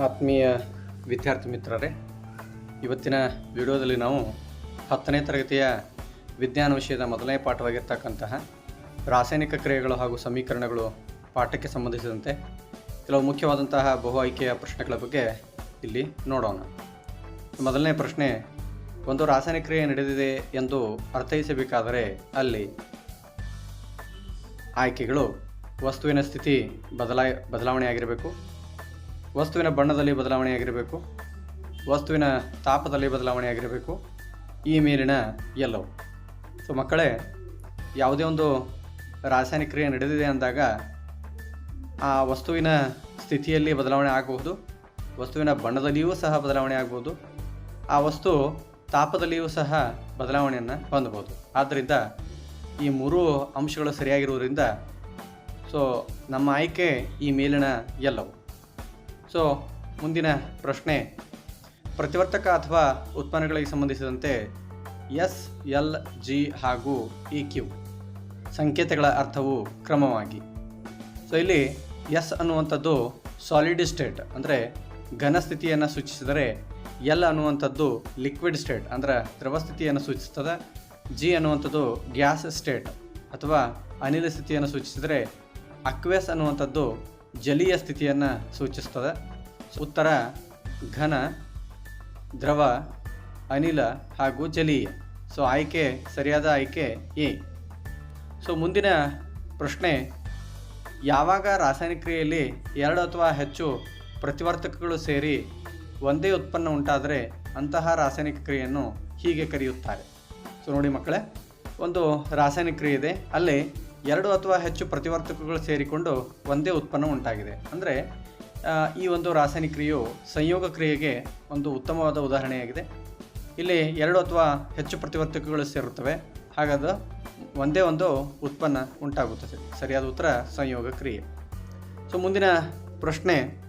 ಆತ್ಮೀಯ ವಿದ್ಯಾರ್ಥಿ ಮಿತ್ರರೇ, ಇವತ್ತಿನ ವಿಡಿಯೋದಲ್ಲಿ ನಾವು ಹತ್ತನೇ ತರಗತಿಯ ವಿಜ್ಞಾನ ವಿಷಯದ ಮೊದಲನೇ ಪಾಠವಾಗಿರ್ತಕ್ಕಂತಹ ರಾಸಾಯನಿಕ ಕ್ರಿಯೆಗಳು ಹಾಗೂ ಸಮೀಕರಣಗಳು ಪಾಠಕ್ಕೆ ಸಂಬಂಧಿಸಿದಂತೆ ಕೆಲವು ಮುಖ್ಯವಾದಂತಹ ಬಹು ಆಯ್ಕೆಯ ಪ್ರಶ್ನೆಗಳ ಬಗ್ಗೆ ಇಲ್ಲಿ ನೋಡೋಣ. ಮೊದಲನೇ ಪ್ರಶ್ನೆ, ಒಂದು ರಾಸಾಯನಿಕ ಕ್ರಿಯೆ ನಡೆದಿದೆ ಎಂದು ಅರ್ಥೈಸಬೇಕಾದರೆ ಅಲ್ಲಿ ಆಯ್ಕೆಗಳು ವಸ್ತುವಿನ ಸ್ಥಿತಿ ಬದಲಾಯ, ಬದಲಾವಣೆಯಾಗಿರಬೇಕು. ವಸ್ತುವಿನ ಬಣ್ಣದಲ್ಲಿ ಬದಲಾವಣೆಯಾಗಿರಬೇಕು, ವಸ್ತುವಿನ ತಾಪದಲ್ಲಿ ಬದಲಾವಣೆಯಾಗಿರಬೇಕು, ಈ ಮೇಲಿನ ಎಲ್ಲವು. ಸೊ ಮಕ್ಕಳೇ, ಯಾವುದೇ ಒಂದು ರಾಸಾಯನಿಕ ಕ್ರಿಯೆ ನಡೆದಿದೆ ಅಂದಾಗ ಆ ವಸ್ತುವಿನ ಸ್ಥಿತಿಯಲ್ಲಿ ಬದಲಾವಣೆ ಆಗಬಹುದು, ವಸ್ತುವಿನ ಬಣ್ಣದಲ್ಲಿಯೂ ಸಹ ಬದಲಾವಣೆ ಆಗ್ಬೋದು ಆ ವಸ್ತು ತಾಪದಲ್ಲಿಯೂ ಸಹ ಬದಲಾವಣೆಯನ್ನು ಹೊಂದಬಹುದು. ಆದ್ದರಿಂದ ಈ ಮೂರು ಅಂಶಗಳು ಸರಿಯಾಗಿರುವುದರಿಂದ ಸೊ ನಮ್ಮ ಆಯ್ಕೆ ಈ ಮೇಲಿನ ಎಲ್ಲವು. ಸೊ ಮುಂದಿನ ಪ್ರಶ್ನೆ. ಪ್ರತಿವರ್ತಕ ಅಥವಾ ಉತ್ಪನ್ನಗಳಿಗೆ ಸಂಬಂಧಿಸಿದಂತೆ ಎಸ್, ಎಲ್, ಜಿ ಹಾಗೂ ಇ, ಕ್ಯೂ ಸಂಕೇತಗಳ ಅರ್ಥವು ಕ್ರಮವಾಗಿ. ಸೊ ಇಲ್ಲಿ ಎಸ್ ಅನ್ನುವಂಥದ್ದು ಸಾಲಿಡ್ ಸ್ಟೇಟ್ ಅಂದರೆ ಘನ ಸ್ಥಿತಿಯನ್ನು ಸೂಚಿಸಿದರೆ ಎಲ್ ಅನ್ನುವಂಥದ್ದು ಲಿಕ್ವಿಡ್ ಸ್ಟೇಟ್ ಅಂದರೆ ದ್ರವ ಸ್ಥಿತಿಯನ್ನು ಸೂಚಿಸ್ತದೆ. ಜಿ ಅನ್ನುವಂಥದ್ದು ಗ್ಯಾಸ್ ಸ್ಟೇಟ್ ಅಥವಾ ಅನಿಲ ಸ್ಥಿತಿಯನ್ನು ಸೂಚಿಸಿದರೆ ಅಕ್ವೆಸ್ ಅನ್ನುವಂಥದ್ದು ಜಲೀಯ ಸ್ಥಿತಿಯನ್ನು ಸೂಚಿಸ್ತದೆ. ಉತ್ತರ, ಘನ, ದ್ರವ, ಅನಿಲ ಹಾಗೂ ಜಲೀಯ. ಸೊ ಆಯ್ಕೆ, ಸರಿಯಾದ ಆಯ್ಕೆ ಎ. ಸೊ ಮುಂದಿನ ಪ್ರಶ್ನೆ, ಯಾವಾಗ ರಾಸಾಯನಿಕ ಕ್ರಿಯೆಯಲ್ಲಿ ಎರಡು ಅಥವಾ ಹೆಚ್ಚು ಪ್ರತಿವರ್ತಕಗಳು ಸೇರಿ ಒಂದೇ ಉತ್ಪನ್ನ ಉಂಟಾದರೆ ಅಂತಹ ರಾಸಾಯನಿಕ ಕ್ರಿಯೆಯನ್ನು ಹೀಗೆ ಕರೆಯುತ್ತಾರೆ. ಸೊ ನೋಡಿ ಮಕ್ಕಳೇ, ಒಂದು ರಾಸಾಯನಿಕ ಕ್ರಿಯೆ ಇದೆ. ಅಲ್ಲಿ ಎರಡು ಅಥವಾ ಹೆಚ್ಚು ಪ್ರತಿವರ್ತಕಗಳು ಸೇರಿಕೊಂಡು ಒಂದೇ ಉತ್ಪನ್ನ ಉಂಟಾಗಿದೆ. ಅಂದರೆ ಈ ಒಂದು ರಾಸಾಯನಿಕ ಕ್ರಿಯೆಯು ಸಂಯೋಗ ಕ್ರಿಯೆಗೆ ಒಂದು ಉತ್ತಮವಾದ ಉದಾಹರಣೆಯಾಗಿದೆ. ಇಲ್ಲಿ ಎರಡು ಅಥವಾ ಹೆಚ್ಚು ಪ್ರತಿವರ್ತಕಗಳು ಸೇರುತ್ತವೆ. ಹಾಗಾದ ಒಂದೇ ಒಂದು ಉತ್ಪನ್ನ ಉಂಟಾಗುತ್ತದೆ. ಸರಿಯಾದ ಉತ್ತರ, ಸಂಯೋಗ ಕ್ರಿಯೆ. ಸೊ ಮುಂದಿನ ಪ್ರಶ್ನೆ.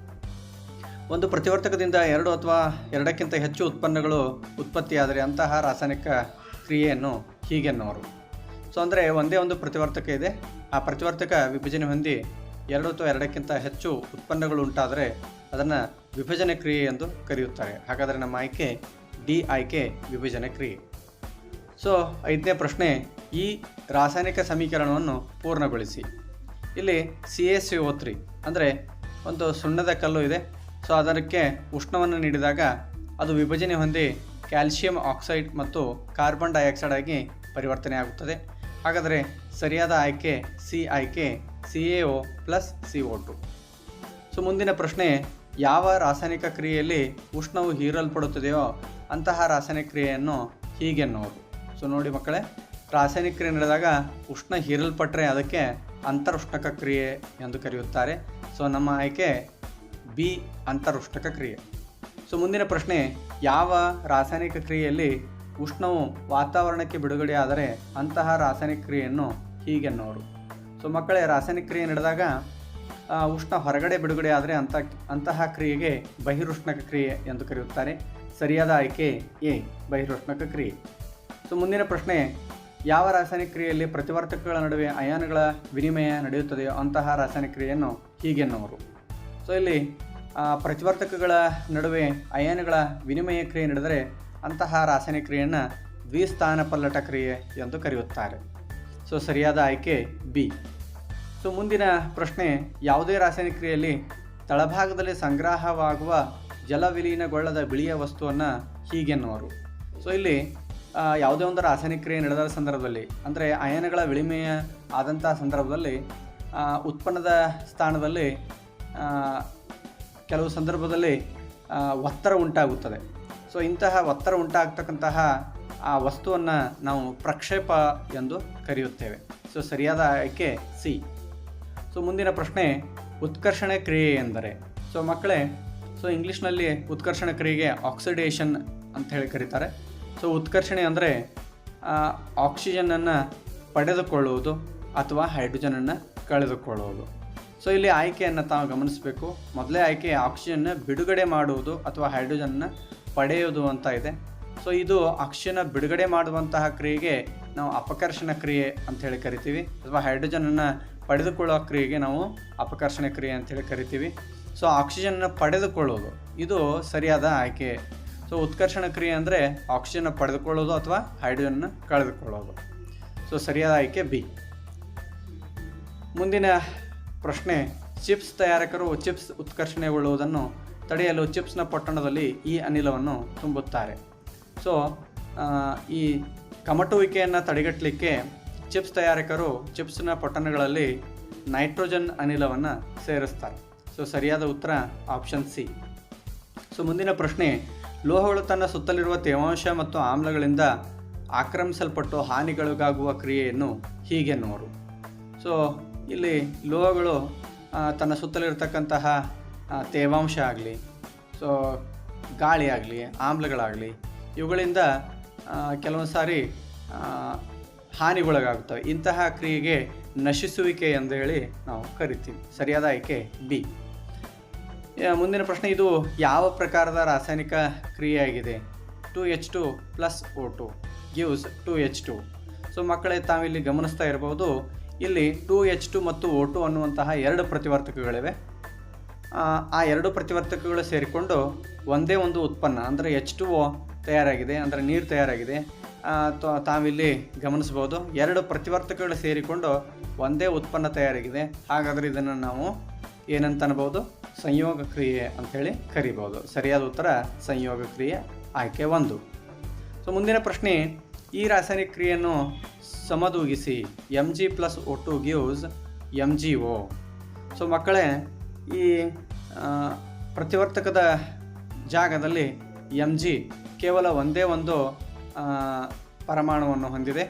ಒಂದು ಪ್ರತಿವರ್ತಕದಿಂದ ಎರಡು ಅಥವಾ ಎರಡಕ್ಕಿಂತ ಹೆಚ್ಚು ಉತ್ಪನ್ನಗಳು ಉತ್ಪತ್ತಿಯಾದರೆ ಅಂತಹ ರಾಸಾಯನಿಕ ಕ್ರಿಯೆಯನ್ನು ಹೀಗೆನ್ನುವರು. ಸೊ ಅಂದರೆ ಒಂದೇ ಒಂದು ಪ್ರತಿವರ್ತಕ ಇದೆ. ಆ ಪ್ರತಿವರ್ತಕ ವಿಭಜನೆ ಹೊಂದಿ ಎರಡು ಅಥವಾ ಎರಡಕ್ಕಿಂತ ಹೆಚ್ಚು ಉತ್ಪನ್ನಗಳು ಉಂಟಾದರೆ ಅದನ್ನು ವಿಭಜನೆ ಕ್ರಿಯೆ ಎಂದು ಕರೆಯುತ್ತಾರೆ. ಹಾಗಾದರೆ ನಮ್ಮ ಆಯ್ಕೆ ಡಿ ಆಯ್ಕೆ ವಿಭಜನೆ ಕ್ರಿಯೆ. ಸೊ ಐದನೇ ಪ್ರಶ್ನೆ, ಈ ರಾಸಾಯನಿಕ ಸಮೀಕರಣವನ್ನು ಪೂರ್ಣಗೊಳಿಸಿ. ಇಲ್ಲಿ C A C O three ಅಂದರೆ ಒಂದು ಸುಣ್ಣದ ಕಲ್ಲು ಇದೆ. ಸೊ ಅದಕ್ಕೆ ಉಷ್ಣವನ್ನು ನೀಡಿದಾಗ ಅದು ವಿಭಜನೆ ಹೊಂದಿ ಕ್ಯಾಲ್ಸಿಯಂ ಆಕ್ಸೈಡ್ ಮತ್ತು ಕಾರ್ಬನ್ ಡೈಆಕ್ಸೈಡ್ ಆಗಿ ಪರಿವರ್ತನೆ ಆಗುತ್ತದೆ ಹಾಗಾದರೆ ಸರಿಯಾದ ಆಯ್ಕೆ ಸಿ ಆಯ್ಕೆ C A O plus C O two. So ಮುಂದಿನ ಪ್ರಶ್ನೆ, ಯಾವ ರಾಸಾಯನಿಕ ಕ್ರಿಯೆಯಲ್ಲಿ ಉಷ್ಣವು ಹೀರಲ್ಪಡುತ್ತದೆಯೋ ಅಂತಹ ರಾಸಾಯನಿಕ ಕ್ರಿಯೆಯನ್ನು ಹೀಗೆನ್ನುವುದು ಸೊ ನೋಡಿ ಮಕ್ಕಳೇ, ರಾಸಾಯನಿಕ ಕ್ರಿಯೆ ನಡೆದಾಗ ಉಷ್ಣ ಹೀರಲ್ಪಟ್ಟರೆ ಅದಕ್ಕೆ ಅಂತರುಷ್ಣಕ ಕ್ರಿಯೆ ಎಂದು ಕರೆಯುತ್ತಾರೆ. ಸೊ ನಮ್ಮ ಆಯ್ಕೆ ಬಿ ಅಂತರುಷ್ಣಕ ಕ್ರಿಯೆ. ಸೊ ಮುಂದಿನ ಪ್ರಶ್ನೆ, ಯಾವ ರಾಸಾಯನಿಕ ಕ್ರಿಯೆಯಲ್ಲಿ ಉಷ್ಣವು ವಾತಾವರಣಕ್ಕೆ ಬಿಡುಗಡೆಯಾದರೆ ಅಂತಹ ರಾಸಾಯನಿಕ ಕ್ರಿಯೆಯನ್ನು ಹೀಗೆನ್ನುವರು ಸೊ ಮಕ್ಕಳೇ, ರಾಸಾಯನಿಕ ಕ್ರಿಯೆ ನಡೆದಾಗ ಉಷ್ಣ ಹೊರಗಡೆ ಬಿಡುಗಡೆ ಆದರೆ ಅಂತ, ಅಂತಹ ಕ್ರಿಯೆಗೆ ಬಹಿರುಷ್ಣಕ ಕ್ರಿಯೆ ಎಂದು ಕರೆಯುತ್ತಾರೆ. ಸರಿಯಾದ ಆಯ್ಕೆ ಎ, ಬಹಿರುಷ್ಣಕ ಕ್ರಿಯೆ. ಸೊ ಮುಂದಿನ ಪ್ರಶ್ನೆ, ಯಾವ ರಾಸಾಯನಿಕ ಕ್ರಿಯೆಯಲ್ಲಿ ಪ್ರತಿವರ್ತಕಗಳ ನಡುವೆ ಅಯಾನುಗಳ ವಿನಿಮಯ ನಡೆಯುತ್ತದೆಯೋ ಅಂತಹ ರಾಸಾಯನಿಕ ಕ್ರಿಯೆಯನ್ನು ಹೀಗೆನ್ನುವರು ಸೊ ಇಲ್ಲಿ ಪ್ರತಿವರ್ತಕಗಳ ನಡುವೆ ಅಯಾನುಗಳ ವಿನಿಮಯ ಕ್ರಿಯೆ ನಡೆದರೆ ಅಂತಹ ರಾಸಾಯನಿಕ ಕ್ರಿಯೆಯನ್ನು ದ್ವಿಸ್ಥಾನ ಪಲ್ಲಟ ಕ್ರಿಯೆ ಎಂದು ಕರೆಯುತ್ತಾರೆ. ಸೊ, ಸರಿಯಾದ ಆಯ್ಕೆ ಬಿ. ಸೊ, ಮುಂದಿನ ಪ್ರಶ್ನೆ, ಯಾವುದೇ ರಾಸಾಯನಿಕ ಕ್ರಿಯೆಯಲ್ಲಿ ತಳಭಾಗದಲ್ಲಿ ಸಂಗ್ರಹವಾಗುವ ಜಲವಿಲೀನಗೊಳ್ಳದ ಬಿಳಿಯ ವಸ್ತುವನ್ನು ಹೀಗೆನ್ನುವರು. ಸೊ, ಇಲ್ಲಿ ಯಾವುದೇ ಒಂದು ರಾಸಾಯನಿಕ ಕ್ರಿಯೆ ನಡೆದ ಸಂದರ್ಭದಲ್ಲಿ, ಅಂದರೆ ಅಯನಗಳ ವಿಳಿಮೆಯ ಆದಂಥ ಸಂದರ್ಭದಲ್ಲಿ ಉತ್ಪನ್ನದ ಸ್ಥಾನದಲ್ಲಿ ಕೆಲವು ಸಂದರ್ಭದಲ್ಲಿ ಒತ್ತಡ ಉಂಟಾಗುತ್ತದೆ. ಸೊ ಇಂತಹ ಒತ್ತಡ ಉಂಟಾಗ್ತಕ್ಕಂತಹ ಆ ವಸ್ತುವನ್ನು ನಾವು ಪ್ರಕ್ಷೇಪ ಎಂದು ಕರೆಯುತ್ತೇವೆ. ಸೊ ಸರಿಯಾದ ಆಯ್ಕೆ ಸಿ. ಸೊ ಮುಂದಿನ ಪ್ರಶ್ನೆ, ಉತ್ಕರ್ಷಣೆ ಕ್ರಿಯೆ ಎಂದರೆ. ಸೊ ಮಕ್ಕಳೇ ಸೊ ಇಂಗ್ಲೀಷ್ನಲ್ಲಿ ಉತ್ಕರ್ಷಣ ಕ್ರಿಯೆಗೆ ಆಕ್ಸಿಡೇಷನ್ ಅಂತ ಹೇಳಿ ಕರೀತಾರೆ. ಸೊ ಉತ್ಕರ್ಷಣೆ ಅಂದರೆ ಆಕ್ಸಿಜನನ್ನು ಪಡೆದುಕೊಳ್ಳುವುದು ಅಥವಾ ಹೈಡ್ರೋಜನನ್ನು ಕಳೆದುಕೊಳ್ಳುವುದು. ಸೊ ಇಲ್ಲಿ ಆಯ್ಕೆಯನ್ನು ತಾವು ಗಮನಿಸಬೇಕು. ಮೊದಲೇ ಆಯ್ಕೆ ಆಕ್ಸಿಜನ್ನ ಬಿಡುಗಡೆ ಮಾಡುವುದು ಅಥವಾ ಹೈಡ್ರೋಜನ್ನ ಪಡೆಯುವುದು ಅಂತ ಇದೆ. ಸೊ ಇದು ಅಕ್ಷನ ಬಿಡುಗಡೆ ಮಾಡುವಂತಹ ಕ್ರಿಯೆಗೆ ನಾವು ಅಪಕರ್ಷಣ ಕ್ರಿಯೆ ಅಂತ ಹೇಳಿ ಕರಿತೀವಿ. ಅಥವಾ ಹೈಡ್ರೋಜನನ್ನು ಪಡೆದುಕೊಳ್ಳುವ ಕ್ರಿಯೆಗೆ ನಾವು ಅಪಕರ್ಷಣ ಕ್ರಿಯೆ ಅಂತೇಳಿ ಕರಿತೀವಿ. ಸೊ ಆಕ್ಸಿಜನ್ನ ಪಡೆದುಕೊಳ್ಳೋದು, ಇದು ಸರಿಯಾದ ಆಯ್ಕೆ. ಸೊ ಉತ್ಕರ್ಷಣ ಕ್ರಿಯೆ ಅಂದರೆ ಆಕ್ಸಿಜನ್ನ ಪಡೆದುಕೊಳ್ಳೋದು ಅಥವಾ ಹೈಡ್ರೋಜನ್ನ ಕಳೆದುಕೊಳ್ಳೋದು. ಸೊ ಸರಿಯಾದ ಆಯ್ಕೆ ಬಿ. ಮುಂದಿನ ಪ್ರಶ್ನೆ, ಚಿಪ್ಸ್ ತಯಾರಕರು ಚಿಪ್ಸ್ ಉತ್ಕರ್ಷಣೆಗೊಳ್ಳುವುದನ್ನು ತಡೆಯಲು ಚಿಪ್ಸ್ನ ಪೊಟ್ಟಣದಲ್ಲಿ ಈ ಅನಿಲವನ್ನು ತುಂಬುತ್ತಾರೆ. ಸೊ ಈ ಕಮಟುವಿಕೆಯನ್ನು ತಡೆಗಟ್ಟಲಿಕ್ಕೆ ಚಿಪ್ಸ್ ತಯಾರಕರು ಚಿಪ್ಸ್ನ ಪೊಟ್ಟಣಗಳಲ್ಲಿ ನೈಟ್ರೋಜನ್ ಅನಿಲವನ್ನು ಸೇರಿಸ್ತಾರೆ. ಸೊ ಸರಿಯಾದ ಉತ್ತರ ಆಪ್ಷನ್ ಸಿ. ಸೊ ಮುಂದಿನ ಪ್ರಶ್ನೆ, ಲೋಹಗಳು ತನ್ನ ಸುತ್ತಲಿರುವ ತೇವಾಂಶ ಮತ್ತು ಆಮ್ಲಗಳಿಂದ ಆಕ್ರಮಿಸಲ್ಪಟ್ಟು ಹಾನಿಗಳಿಗಾಗುವ ಕ್ರಿಯೆಯನ್ನು ಹೀಗೆ ಹೀಗೆನ್ನುವರು ಸೊ ಇಲ್ಲಿ ಲೋಹಗಳು ತನ್ನ ಸುತ್ತಲಿರ್ತಕ್ಕಂತಹ ತೇವಾಂಶ ಆಗಲಿ, ಸೊ, ಗಾಳಿ ಆಗಲಿ, ಆಮ್ಲಗಳಾಗಲಿ, ಇವುಗಳಿಂದ ಕೆಲವೊಂದು ಸಾರಿ ಹಾನಿಗೊಳಗಾಗುತ್ತವೆ. ಇಂತಹ ಕ್ರಿಯೆಗೆ ನಶಿಸುವಿಕೆ ಎಂದು ಹೇಳಿ ನಾವು ಕರಿತೀವಿ. ಸರಿಯಾದ ಆಯ್ಕೆ ಬಿ. ಮುಂದಿನ ಪ್ರಶ್ನೆ, ಇದು ಯಾವ ಪ್ರಕಾರದ ರಾಸಾಯನಿಕ ಕ್ರಿಯೆಯಾಗಿದೆ? Two H two plus O two gives two H two. So, ಮಕ್ಕಳೇ, ತಾವಿಲ್ಲಿ ಗಮನಿಸ್ತಾ ಇರಬಹುದು ಇಲ್ಲಿ ಟು ಎಚ್ ಟು ಮತ್ತು ಓ ಟು ಅನ್ನುವಂತಹ ಎರಡು ಪ್ರತಿವರ್ತಕಗಳಿವೆ ಆ, ಎರಡು ಪ್ರತಿವರ್ತಕಗಳು ಸೇರಿಕೊಂಡು ಒಂದೇ ಒಂದು ಉತ್ಪನ್ನ ಅಂದರೆ ಎಚ್ ಟು ಒ ತಯಾರಾಗಿದೆ ಅಂದರೆ ನೀರು ತಯಾರಾಗಿದೆ. ತಾವಿಲ್ಲಿ ಗಮನಿಸ್ಬೋದು ಎರಡು ಪ್ರತಿವರ್ತಕಗಳು ಸೇರಿಕೊಂಡು ಒಂದೇ ಉತ್ಪನ್ನ ತಯಾರಾಗಿದೆ. ಹಾಗಾದರೆ ಇದನ್ನು ನಾವು ಏನಂತ ಅನ್ಬೋದು ಸಂಯೋಗ ಕ್ರಿಯೆ ಅಂಥೇಳಿ ಕರಿಬೋದು ಸರಿಯಾದ ಉತ್ತರ ಸಂಯೋಗ ಕ್ರಿಯೆ ಆಯ್ಕೆ ಒಂದು. ಸೊ ಮುಂದಿನ ಪ್ರಶ್ನೆ ಈ ರಾಸಾಯನಿಕ ಕ್ರಿಯೆಯನ್ನು ಸಮದೂಗಿಸಿ M G plus O two gives M G O so ಮಕ್ಕಳೇ ಈ ಪ್ರತಿವರ್ತಕದ ಜಾಗದಲ್ಲಿ ಎಂ ಜಿ ಕೇವಲ ಒಂದೇ ಒಂದು ಪರಮಾಣುವನ್ನು ಹೊಂದಿದೆ.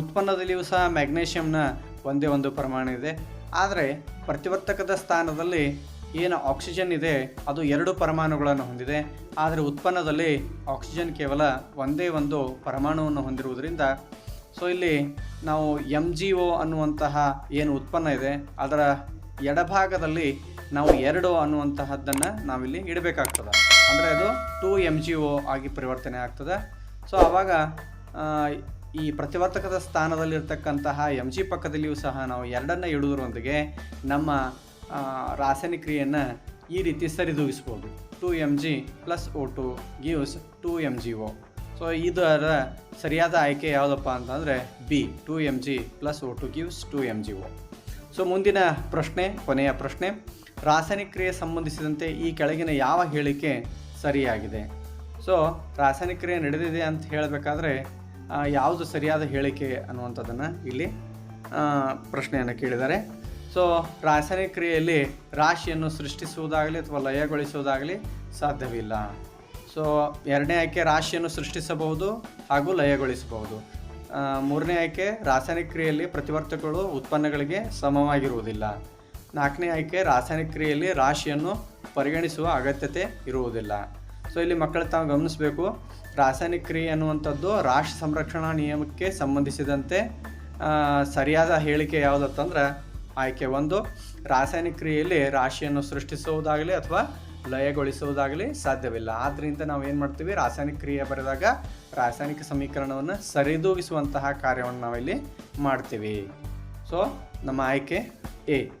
ಉತ್ಪನ್ನದಲ್ಲಿಯೂ ಸಹ ಮ್ಯಾಗ್ನೇಷಿಯಂನ ಒಂದೇ ಒಂದು ಪರಮಾಣು ಇದೆ. ಆದರೆ ಪ್ರತಿವರ್ತಕದ ಸ್ಥಾನದಲ್ಲಿ ಏನು ಆಕ್ಸಿಜನ್ ಇದೆ, ಅದು ಎರಡು ಪರಮಾಣುಗಳನ್ನು ಹೊಂದಿದೆ. ಆದರೆ ಉತ್ಪನ್ನದಲ್ಲಿ ಆಕ್ಸಿಜನ್ ಕೇವಲ ಒಂದೇ ಒಂದು ಪರಮಾಣುವನ್ನು ಹೊಂದಿರುವುದರಿಂದ, ಸೊ ಇಲ್ಲಿ ನಾವು ಎಂ ಜಿ ಒ ಅನ್ನುವಂತಹ ಏನು ಉತ್ಪನ್ನ ಇದೆ, ಅದರ ಎಡಭಾಗದಲ್ಲಿ ನಾವು ಎರಡು ಅನ್ನುವಂತಹದ್ದನ್ನು ನಾವಿಲ್ಲಿ ಇಡಬೇಕಾಗ್ತದೆ. ಅಂದರೆ ಅದು ಟೂ ಎಂ ಜಿ ಒ ಆಗಿ ಪರಿವರ್ತನೆ ಆಗ್ತದೆ. ಸೊ ಆವಾಗ ಈ ಪ್ರತಿವರ್ತಕದ ಸ್ಥಾನದಲ್ಲಿರ್ತಕ್ಕಂತಹ ಎಂ ಜಿ ಪಕ್ಕದಲ್ಲಿಯೂ ಸಹ ನಾವು ಎರಡನ್ನು ಇಡುವುದರೊಂದಿಗೆ ನಮ್ಮ ರಾಸಾಯನಿಕ ಕ್ರಿಯೆಯನ್ನು ಈ ರೀತಿ ಸರಿದೂಗಿಸ್ಬೋದು. Two M G plus O two gives two M G O so ಇದರ ಸರಿಯಾದ ಆಯ್ಕೆ ಯಾವುದಪ್ಪ ಅಂತಂದರೆ B two M G plus O two gives two M G O so ಮುಂದಿನ ಪ್ರಶ್ನೆ, ಕೊನೆಯ ಪ್ರಶ್ನೆ. ರಾಸಾಯನಿಕ ಕ್ರಿಯೆ ಸಂಬಂಧಿಸಿದಂತೆ ಈ ಕೆಳಗಿನ ಯಾವ ಹೇಳಿಕೆ ಸರಿಯಾಗಿದೆ? ಸೊ ರಾಸಾಯನಿಕ ಕ್ರಿಯೆ ನಡೆದಿದೆ ಅಂತ ಹೇಳಬೇಕಾದ್ರೆ ಯಾವುದು ಸರಿಯಾದ ಹೇಳಿಕೆ ಅನ್ನುವಂಥದ್ದನ್ನು ಇಲ್ಲಿ ಪ್ರಶ್ನೆಯನ್ನು ಕೇಳಿದ್ದಾರೆ. ಸೊ ರಾಸಾಯನಿಕ ಕ್ರಿಯೆಯಲ್ಲಿ ರಾಶಿಯನ್ನು ಸೃಷ್ಟಿಸುವುದಾಗಲಿ ಅಥವಾ ಲಯಗೊಳಿಸುವುದಾಗಲಿ ಸಾಧ್ಯವಿಲ್ಲ. ಸೊ ಎರಡನೇ ಆಯ್ಕೆ ರಾಶಿಯನ್ನು ಸೃಷ್ಟಿಸಬಹುದು ಹಾಗೂ ಲಯಗೊಳಿಸಬಹುದು. ಮೂರನೇ ಆಯ್ಕೆ ರಾಸಾಯನಿಕ ಕ್ರಿಯೆಯಲ್ಲಿ ಪ್ರತಿವರ್ತಕಗಳು ಉತ್ಪನ್ನಗಳಿಗೆ ಸಮವಾಗಿರುವುದಿಲ್ಲ. ನಾಲ್ಕನೇ ಆಯ್ಕೆ ರಾಸಾಯನಿಕ ಕ್ರಿಯೆಯಲ್ಲಿ ರಾಶಿಯನ್ನು ಪರಿಗಣಿಸುವ ಅಗತ್ಯತೆ ಇರುವುದಿಲ್ಲ. ಸೊ ಇಲ್ಲಿ ಮಕ್ಕಳು ತಾವು ಗಮನಿಸಬೇಕು, ರಾಸಾಯನಿಕ ಕ್ರಿಯೆ ಅನ್ನುವಂಥದ್ದು ರಾಶಿ ಸಂರಕ್ಷಣಾ ನಿಯಮಕ್ಕೆ ಸಂಬಂಧಿಸಿದಂತೆ ಸರಿಯಾದ ಹೇಳಿಕೆ ಯಾವುದತ್ತಂದ್ರೆ ಆಯ್ಕೆ ಒಂದು, ರಾಸಾಯನಿಕ ಕ್ರಿಯೆಯಲ್ಲಿ ರಾಶಿಯನ್ನು ಸೃಷ್ಟಿಸುವುದಾಗಲಿ ಅಥವಾ ಲಯಗೊಳಿಸುವುದಾಗಲಿ ಸಾಧ್ಯವಿಲ್ಲ. ಆದ್ದರಿಂದ ನಾವು ಏನು ಮಾಡ್ತೀವಿ? ರಾಸಾಯನಿಕ ಕ್ರಿಯೆ ಬರೆದಾಗ ರಾಸಾಯನಿಕ ಸಮೀಕರಣವನ್ನು ಸರಿದೂಗಿಸುವಂತಹ ಕಾರ್ಯವನ್ನು ನಾವಿಲ್ಲಿ ಮಾಡ್ತೀವಿ. ಸೊ ನಮ್ಮ ಆಯ್ಕೆ ಎ